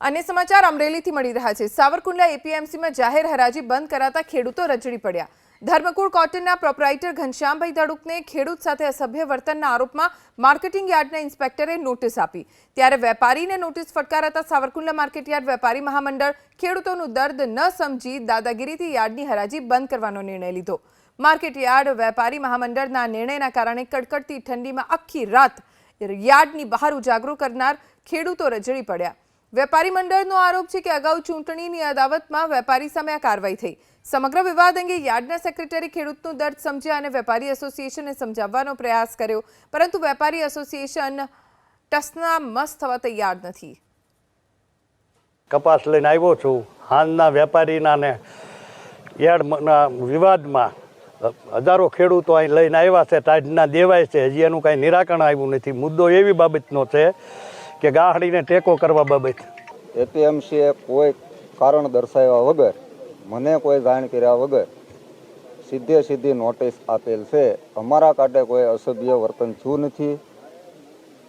અને સમાચાર અમરેલીથી મળી રહ્યા છે. સાવરકુંડલા એપીએમસીમાં જાહેર હરાજી બંધ કરાતા ખેડૂતો રજડી પડ્યા. ધર્મકુળ કોટનના પ્રોપરાઇટર ઘનશ્યામભાઈ દડુકને ખેડૂત સાથે અસભ્ય વર્તનના આરોપમાં માર્કેટિંગ યાર્ડના ઇન્સ્પેક્ટરે નોટિસ આપી. ત્યારે વેપારીને નોટિસ ફટકારાતા સાવરકુંડલા માર્કેટયાર્ડ વેપારી મહામંડળ ખેડૂતોનું દર્દ ન સમજી દાદાગીરીથી યાર્ડની હરાજી બંધ કરવાનો નિર્ણય લીધો. માર્કેટયાર્ડ વેપારી મહામંડળના નિર્ણયના કારણે કડકડતી ઠંડીમાં આખી રાત યાર્ડની બહાર ઉજાગરો કરનાર ખેડૂતો રજડી પડ્યા. વેપારી મંડળનો આરોપ છે કે અગાઉ ચૂંટણીની અદાવતમાં વેપારી સામે આ કાર્યવાહી થઈ. સમગ્ર વિવાદ અંગે યાર્ડના સેક્રેટરી ખેડૂતનું દર્દ સમજ્યા અને વેપારી એસોસિએશનને સમજાવવાનો પ્રયાસ કર્યો. પરંતુ વેપારી એસોસિએશન ટસના મસ્ત થવા તૈયાર નથી. કપાસ લઈને આવ્યો છું. હાલના વેપારીના ને યાર્ડના વિવાદમાં હજારો ખેડૂતો અહીં લઈને આવ્યા છે. ટાઢના દેવાય છે. હજી એનું કાંઈ નિરાકરણ આવ્યું નથી. મુદ્દો એવી બાબતનો છે કે ગાહડીને ટેકો કરવા બાબત? એપીએમસીએ કોઈ કારણ દર્શાવ્યા વગર મને કોઈ જાણ કર્યા વગર સીધે સીધી નોટિસ આપેલ છે. અમારા કાંઠે કોઈ અસભ્ય વર્તન છું નથી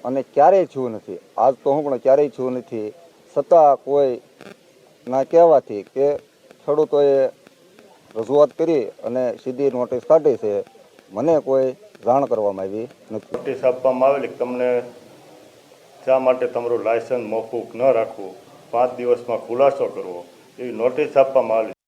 અને ક્યારેય છું નથી. આજ તો હું પણ ક્યારેય છું નથી. છતાં કોઈ ના કહેવાથી કે ખેડૂતોએ રજૂઆત કરી અને સીધી નોટિસ કાઢી છે મને કોઈ જાણ કરવામાં આવી નથી. નોટિસ આપવામાં આવેલી તમને શા માટે તમારું લાયસન્સ મોકૂફ ન રાખવું? પાંચ દિવસમાં ખુલાસો કરવો. એવી નોટિસ આપવામાં આવેલી